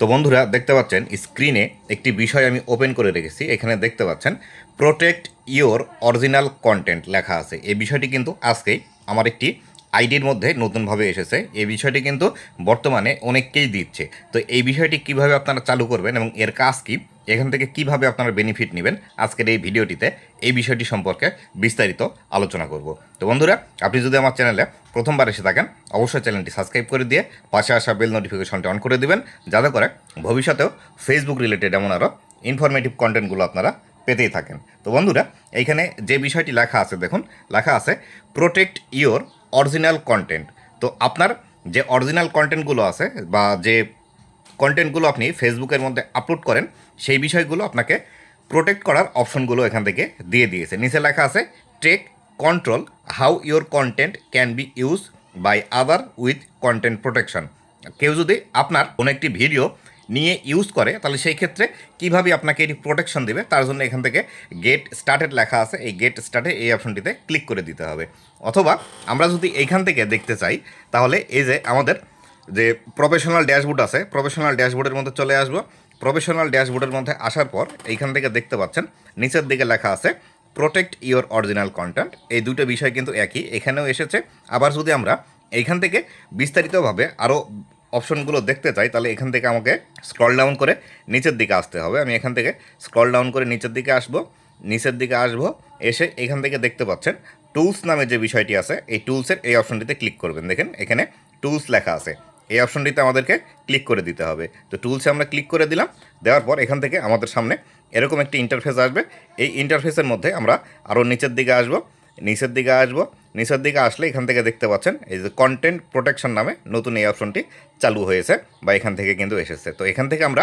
তো বন্ধুরা, দেখতে পাচ্ছেন স্ক্রিনে একটি বিষয় আমি ওপেন করে রেখেছি। এখানে দেখতে পাচ্ছেন প্রোটেক্ট ইওর অরিজিনাল কন্টেন্ট লেখা আছে। এই বিষয়টি কিন্তু আজকেই আমার একটি আইডির মধ্যে নতুনভাবে এসেছে। এই বিষয়টি কিন্তু বর্তমানে অনেককেই দিচ্ছে। তো এই বিষয়টি কীভাবে আপনারা চালু করবেন এবং এর কাজ কি এখান থেকে কীভাবে আপনারা বেনিফিট নেবেন আজকের এই ভিডিওটিতে এই বিষয়টি সম্পর্কে বিস্তারিত আলোচনা করব। তো বন্ধুরা, আপনি যদি আমার চ্যানেলে প্রথমবার এসে থাকেন, অবশ্যই চ্যানেলটি সাবস্ক্রাইব করে দিয়ে পাশে আসা বেল নোটিফিকেশনটি অন করে দিবেন, যাতে করে ভবিষ্যতেও ফেসবুক রিলেটেড এমন আরও ইনফরমেটিভ কন্টেন্টগুলো আপনারা পেতেই থাকেন। তো বন্ধুরা এইখানে যে বিষয়টি লেখা আছে, দেখুন, লেখা আছে প্রোটেক্ট ইওর অরিজিনাল কন্টেন্ট তো আপনার যে অরিজিনাল কন্টেন্টগুলো আছে বা যে কন্টেন্টগুলো আপনি ফেসবুকের মধ্যে আপলোড করেন সেই বিষয়গুলো আপনাকে প্রোটেক্ট করার অপশনগুলো এখান থেকে দিয়ে দিয়েছে। নিচে লেখা আছে take control how your content can be use by other with content protection কেউ যদি আপনার কোনো একটি ভিডিও নিয়ে ইউজ করে, তাহলে সেই ক্ষেত্রে কীভাবে আপনাকে এটি প্রোটেকশন দেবে, তার জন্য এখান থেকে গেট স্টার্টেড লেখা আছে। এই গেট স্টার্টে এই অপশনটিতে ক্লিক করে দিতে হবে। অথবা আমরা যদি এইখান থেকে দেখতে চাই, তাহলে এই যে আমাদের যে প্রফেশনাল ড্যাশবোর্ড আছে প্রফেশনাল ড্যাশবোর্ডের মধ্যে চলে আসব। প্রফেশনাল ড্যাশবোর্ডের মধ্যে আসার পর এইখান থেকে দেখতে পাচ্ছেন, নিচের দিকে লেখা আছে প্রোটেক্ট ইওর অরিজিনাল কন্টেন্ট এই দুটো বিষয় কিন্তু একই। এখানেও এসেছে। আবার যদি আমরা এইখান থেকে বিস্তারিতভাবে আরও অপশনগুলো দেখতে চাই, তাহলে এখান থেকে আমাকে স্ক্রল ডাউন করে নিচের দিকে আসতে হবে। আমি এখান থেকে স্ক্রল ডাউন করে নিচের দিকে আসব, নিচের দিকে আসব, এসে এখান থেকে দেখতে পাচ্ছেন টুলস নামে যে বিষয়টি আছে, এই টুলসের এই অপশনটিতে ক্লিক করবেন। দেখেন, এখানে টুলস লেখা আছে। এই অপশনটিতে আমাদেরকে ক্লিক করে দিতে হবে। তো টুলসে আমরা ক্লিক করে দিলাম, দেওয়ার পর এখান থেকে আমাদের সামনে এরকম একটি ইন্টারফেস আসবে। এই ইন্টারফেসের মধ্যে আমরা আরও নিচের দিকে আসব, নিচের দিকে আসব, নিচের দিকে আসলে এখান থেকে দেখতে পাচ্ছেন, এই যে কন্টেন্ট প্রোটেকশন নামে নতুন এই অপশনটি চালু হয়েছে বা এখান থেকে কিন্তু এসেছে। তো এখান থেকে আমরা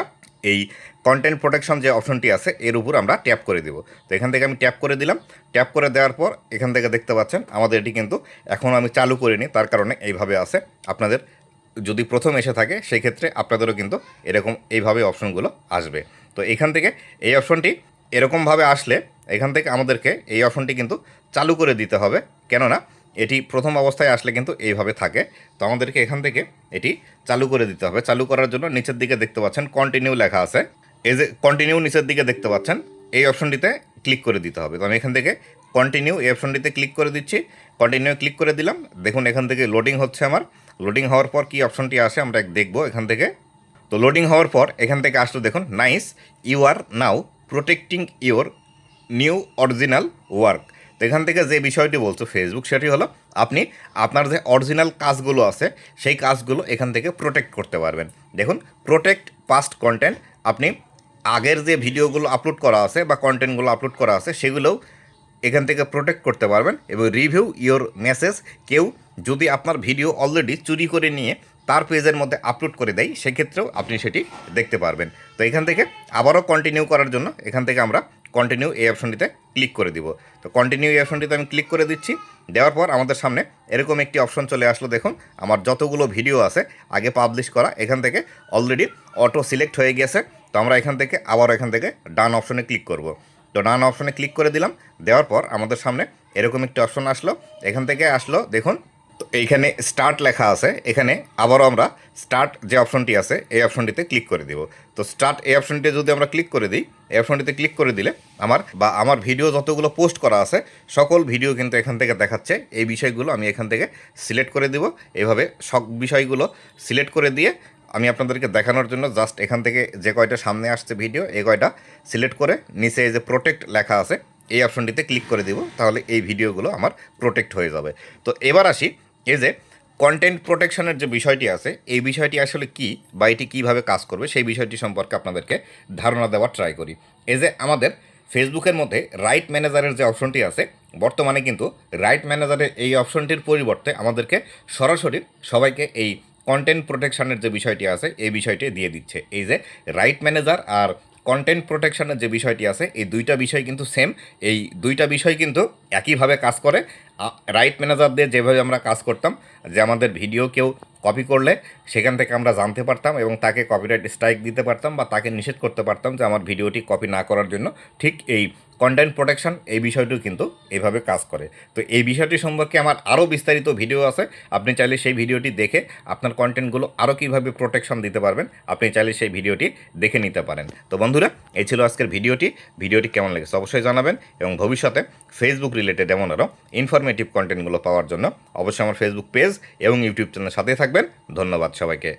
এই কন্টেন্ট প্রোটেকশন যে অপশনটি আছে, এর উপর আমরা ট্যাপ করে দিব। তো এখান থেকে আমি ট্যাপ করে দিলাম ট্যাপ করে দেওয়ার পর এখান থেকে দেখতে পাচ্ছেন, আমাদের এটি কিন্তু এখন আমি চালু করিনি, তার কারণে এইভাবে আছে। আপনাদের যদি প্রথম এসে থাকে সেই ক্ষেত্রে আপনাদেরও কিন্তু এরকম এইভাবে অপশনগুলো আসবে। তো এখান থেকে এই অপশনটি এরকমভাবে আসলে এখান থেকে আমাদেরকে এই অপশনটি কিন্তু চালু করে দিতে হবে। কেননা এটি প্রথম অবস্থায় আসলে কিন্তু এইভাবে থাকে। তো আমাদেরকে এখান থেকে এটি চালু করে দিতে হবে। চালু করার জন্য নিচের দিকে দেখতে পাচ্ছেন কন্টিনিউ লেখা আছে। এই যে কন্টিনিউ নিচের দিকে দেখতে পাচ্ছেন, এই অপশনটিতে ক্লিক করে দিতে হবে। তো আমি এখান থেকে কন্টিনিউ এই অপশনটিতে ক্লিক করে দিচ্ছি। কন্টিনিউ ক্লিক করে দিলাম। দেখুন এখান থেকে লোডিং হচ্ছে আমার। লোডিং হওয়ার পর কী অপশনটি আসে আমরা দেখব এখান থেকে। তো লোডিং হওয়ার পর এখান থেকে আসলো দেখুন nice you are now protecting your new original work তো এখান থেকে যে বিষয়টি বলছো ফেসবুক সেটি হলো, আপনি আপনার যে অরিজিনাল কাজগুলো আছে, সেই কাজগুলো এখান থেকে প্রোটেক্ট করতে পারবেন। দেখুন প্রোটেক্ট পাস্ট কন্টেন্ট আপনি আগের যে ভিডিওগুলো আপলোড করা আছে বা কন্টেন্টগুলো আপলোড করা আছে, সেগুলোও এখান থেকে প্রোটেক্ট করতে পারবেন এবং রিভিউ ইওর মেসেজ কেউ যদি আপনার ভিডিও অলরেডি চুরি করে নিয়ে তার পেজের মধ্যে আপলোড করে দেয়, সেক্ষেত্রেও আপনি সেটি দেখতে পারবেন। তো এখান থেকে আবারও কন্টিনিউ করার জন্য এখান থেকে আমরা কন্টিনিউ এই অপশনটিতে ক্লিক করে দিব। তো কন্টিনিউ এই অপশনটিতে আমি ক্লিক করে দিচ্ছি, দেওয়ার পর আমাদের সামনে এরকম একটি অপশন চলে আসলো, দেখুন, আমার যতগুলো ভিডিও আছে আগে পাবলিশ করা, এখান থেকে অলরেডি অটো সিলেক্ট হয়ে গেছে। তো আমরা এখান থেকে আবার এখান থেকে ডান অপশনে ক্লিক করব। তো ডান অপশনে ক্লিক করে দিলাম। দেওয়ার পর আমাদের সামনে এরকম একটি অপশন আসলো। এখান থেকে আসলো, দেখুন, তো এইখানে স্টার্ট লেখা আছে। এখানে আবারও আমরা স্টার্ট যে অপশনটি আছে, এই অপশনটিতে ক্লিক করে দিব। তো স্টার্ট এই অপশনটি যদি আমরা ক্লিক করে দিই, এই অপশনটিতে ক্লিক করে দিলে আমার বা আমার ভিডিও যতগুলো পোস্ট করা আছে, সকল ভিডিও কিন্তু এখান থেকে দেখাচ্ছে। এই বিষয়গুলো আমি এখান থেকে সিলেক্ট করে দিব। এভাবে সব বিষয়গুলো সিলেক্ট করে দিয়ে আমি আপনাদেরকে দেখানোর জন্য জাস্ট এখান থেকে যে কয়টা সামনে আসছে ভিডিও এই কয়টা সিলেক্ট করে নিচে এই যে প্রোটেক্ট লেখা আছে, এই অপশনটিতে ক্লিক করে দিব, তাহলে এই ভিডিওগুলো আমার প্রোটেক্ট হয়ে যাবে। তো এবার আসি, এই যে কন্টেন্ট প্রোটেকশনের যে বিষয়টি আছে, এই বিষয়টি আসলে কি বা এটি কীভাবে কাজ করবে, সেই বিষয়টি সম্পর্কে আপনাদেরকে ধারণা দেওয়ার ট্রাই করি। এই যে আমাদের ফেসবুকের মধ্যে রাইট ম্যানেজারের যে অপশনটি আছে, বর্তমানে কিন্তু রাইট ম্যানেজারের এই অপশনটির পরিবর্তে আমাদেরকে সরাসরি সবাইকে এই কন্টেন্ট প্রোটেকশনের যে বিষয়টি আছে, এই বিষয়টি দিয়ে দিচ্ছে। এই যে রাইট ম্যানেজার আর কন্টেন্ট প্রোটেকশনের যে বিষয়টি আছে, এই দুইটা বিষয় কিন্তু সেম এই দুইটা বিষয় কিন্তু একইভাবে কাজ করে। রাইট ম্যানেজারদের যেভাবে আমরা কাজ করতাম, যে আমাদের ভিডিও কেউ কপি করলে সেখান থেকে আমরা জানতে পারতাম এবং তাকে কপিরাইট স্ট্রাইক দিতে পারতাম বা তাকে নিষেধ করতে পারতাম যে আমার ভিডিওটি কপি না করার জন্য। ঠিক এই কন্টেন্ট প্রোটেকশন এই বিষয়টিও কিন্তু এইভাবে কাজ করে। তো এই বিষয়টি সম্পর্কে আমার আরও বিস্তারিত ভিডিও আছে। আপনি চাইলে সেই ভিডিওটি দেখে আপনার কন্টেন্টগুলো আরও কীভাবে প্রোটেকশন দিতে পারবেন, আপনি চাইলে সেই ভিডিওটি দেখে নিতে পারেন। তো বন্ধুরা, এই ছিল আজকের ভিডিওটি। ভিডিওটি কেমন লেগেছে অবশ্যই জানাবেন এবং ভবিষ্যতে ফেসবুক রিলেটেড এমন আরও ইনফরমেটিভ কন্টেন্টগুলো পাওয়ার জন্য অবশ্যই আমার ফেসবুক পেজ এবং ইউটিউব চ্যানেলের সাথে থাকবেন। ধন্যবাদ সবাইকে।